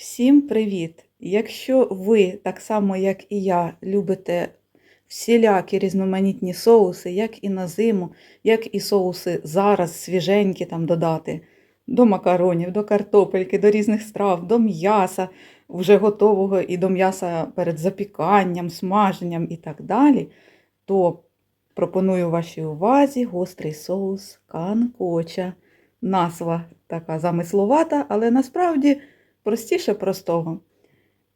Всім привіт! Якщо ви, так само як і я, любите всілякі різноманітні соуси, як і на зиму, як і соуси зараз свіженькі там додати до макаронів, до картопельки, до різних страв, до м'яса вже готового і до м'яса перед запіканням, смаженням і так далі, то пропоную вашій увазі гострий соус канкоча. Назва така замисловата, але насправді простіше простого.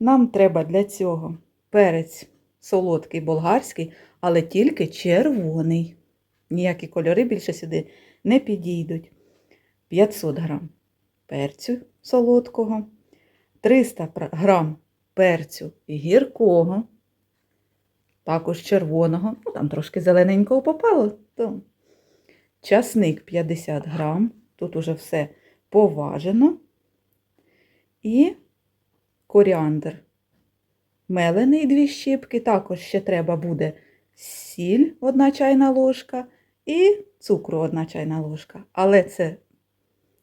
Нам треба для цього перець солодкий болгарський, але тільки червоний. Ніякі кольори більше сюди не підійдуть. 500 грам перцю солодкого, 300 грам перцю гіркого, також червоного, ну там трошки зелененького попало, то часник 50 грам, тут уже все поважено. І коріандр. Мелений дві щіпки, також ще треба буде сіль, одна чайна ложка, і цукру одна чайна ложка. Але це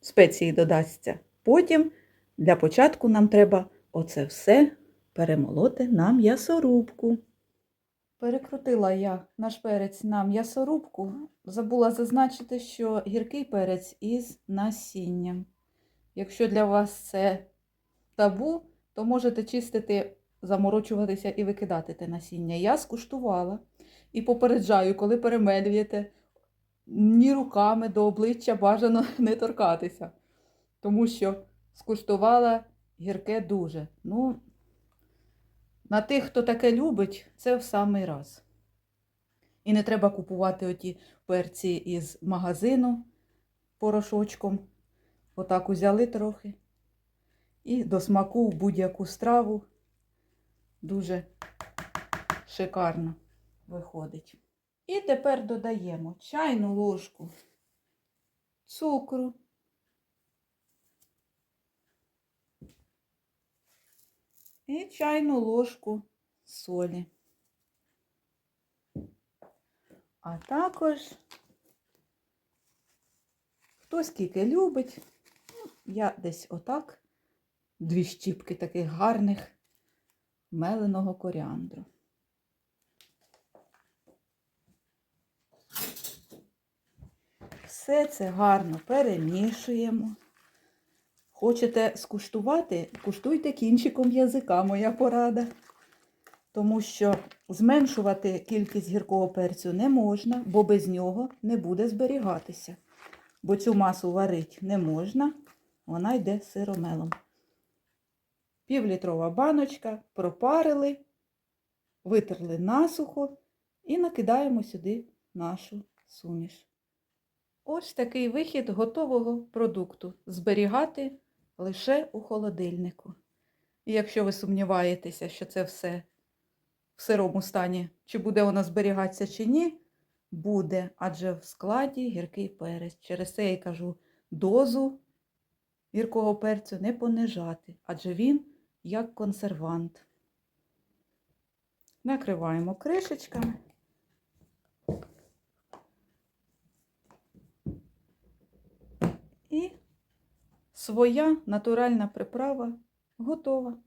спеції додасться потім. Для початку нам треба оце все перемолоти на м'ясорубку. Перекрутила я наш перець на м'ясорубку. Забула зазначити, що гіркий перець із насінням. Якщо для вас це табу, то можете чистити, заморочуватися і викидати те насіння. Я скуштувала і попереджаю, коли перемелюєте, ні руками до обличчя бажано не торкатися. Тому що скуштувала гірке дуже. Ну, на тих, хто таке любить, це в самий раз. І не треба купувати оті перці із магазину порошочком. Отак узяли трохи. І до смаку в будь-яку страву дуже шикарно виходить. І тепер додаємо чайну ложку цукру. І чайну ложку солі. А також хто скільки любить, я десь отак дві щіпки таких гарних меленого коріандру. Все це гарно перемішуємо. Хочете скуштувати? Куштуйте кінчиком язика, моя порада. Тому що зменшувати кількість гіркого перцю не можна, бо без нього не буде зберігатися. Бо цю масу варити не можна, вона йде сиромелом. Півлітрова баночка, пропарили, витерли насухо і накидаємо сюди нашу суміш. Ось такий вихід готового продукту. Зберігати лише у холодильнику. І якщо ви сумніваєтеся, що це все в сирому стані, чи буде воно зберігатися, чи ні, буде, адже в складі гіркий перець. Через це я кажу, дозу гіркого перцю не понижати, адже він як консервант. Накриваємо кришечками. І своя натуральна приправа готова.